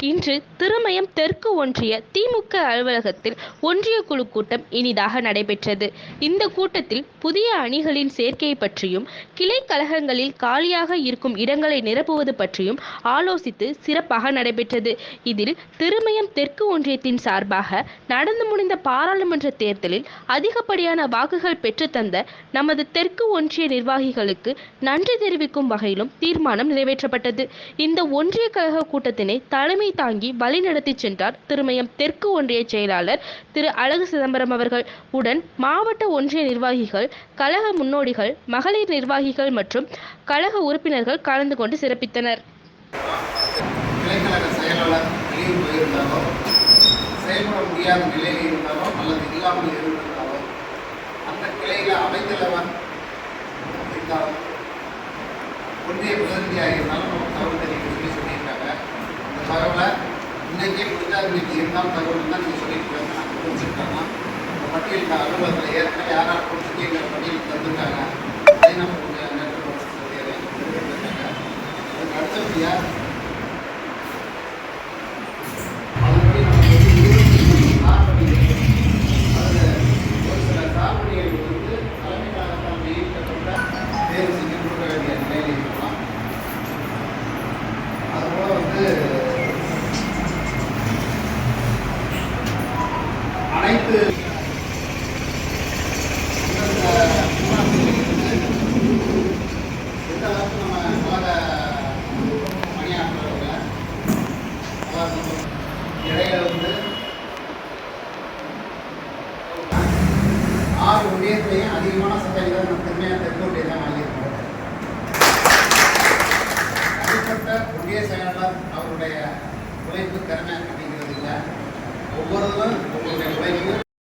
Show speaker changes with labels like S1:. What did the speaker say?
S1: இன்று திருமயம் தெற்கு ஒன்றிய திமுக அலுவலகத்தில் ஒன்றிய குழு கூட்டம் இனிதாக நடைபெற்றது. இந்த கூட்டத்தில் புதிய அணிகளின் சேர்க்கை பற்றியும் கிளை கழகங்களில் காலியாக இருக்கும் இடங்களை நிரப்புவது பற்றியும் ஆலோசித்து சிறப்பாக நடைபெற்றது. இதில் திருமயம் தெற்கு ஒன்றியத்தின் சார்பாக நடந்து முடிந்த பாராளுமன்ற தேர்தலில் அதிகப்படியான வாக்குகள் பெற்றுத்தந்த நமது தெற்கு ஒன்றிய நிர்வாகிகளுக்கு நன்றி தெரிவிக்கும் வகையிலும் தீர்மானம் நிறைவேற்றப்பட்டது. இந்த ஒன்றிய கழக கூட்டத்தினை தலைமை தலைமை தாங்கி வழி நடத்தி சென்றார் திருமயம் தெற்கு ஒன்றிய செயலாளர் திரு அழகு சிதம்பரம் அவர்கள். உடன் மாவட்ட ஒன்றிய நிர்வாகிகள் கழக முன்னோடிகள் மகளிர் நிர்வாகிகள் மற்றும் கழக உறுப்பினர்கள் கலந்து கொண்டு சிறப்பித்தனர்.
S2: கிளைக்கழக செயல்பட முடியாத நிலையில் இருந்தாலோ அல்லது இல்லாமல் இருந்திருந்தாலோ அந்த கிளையில் அவைத்தலைவர் இருந்தாலும் ஒன்றிய பிரதிநிதியாக இருந்தாலும் நமக்கு தகவல் தெரிவிக்க சொல்லி சொல்லியிருக்காங்க அந்த தகவலை இன்னைக்கே முடிஞ்சா இன்னைக்கு இருந்தாலும் தகவல் தான் நீங்கள் சொல்லியிருக்காங்க நாங்கள் குறிச்சிருக்காங்க அந்த பட்டியலுக்கு அலுவலகத்தில் ஏற்கனவே யார் யார் கொடுத்துருக்கீங்க பட்டியலுக்கு தந்திருக்காங்க. அதை நம்ம இடையில வந்து ஆறு ஒன்றியத்திலையும் அதிகமான சட்டங்கள் நம்ம திருமையாக தெற்கோட்டை தான் வாங்கியிருக்கிறோம் தனிப்பட்ட ஒன்றிய அவருடைய உழைப்பு திறமை அப்படிங்கிறது இல்லை. ஒவ்வொருவரும் உங்களுடைய உழைப்பு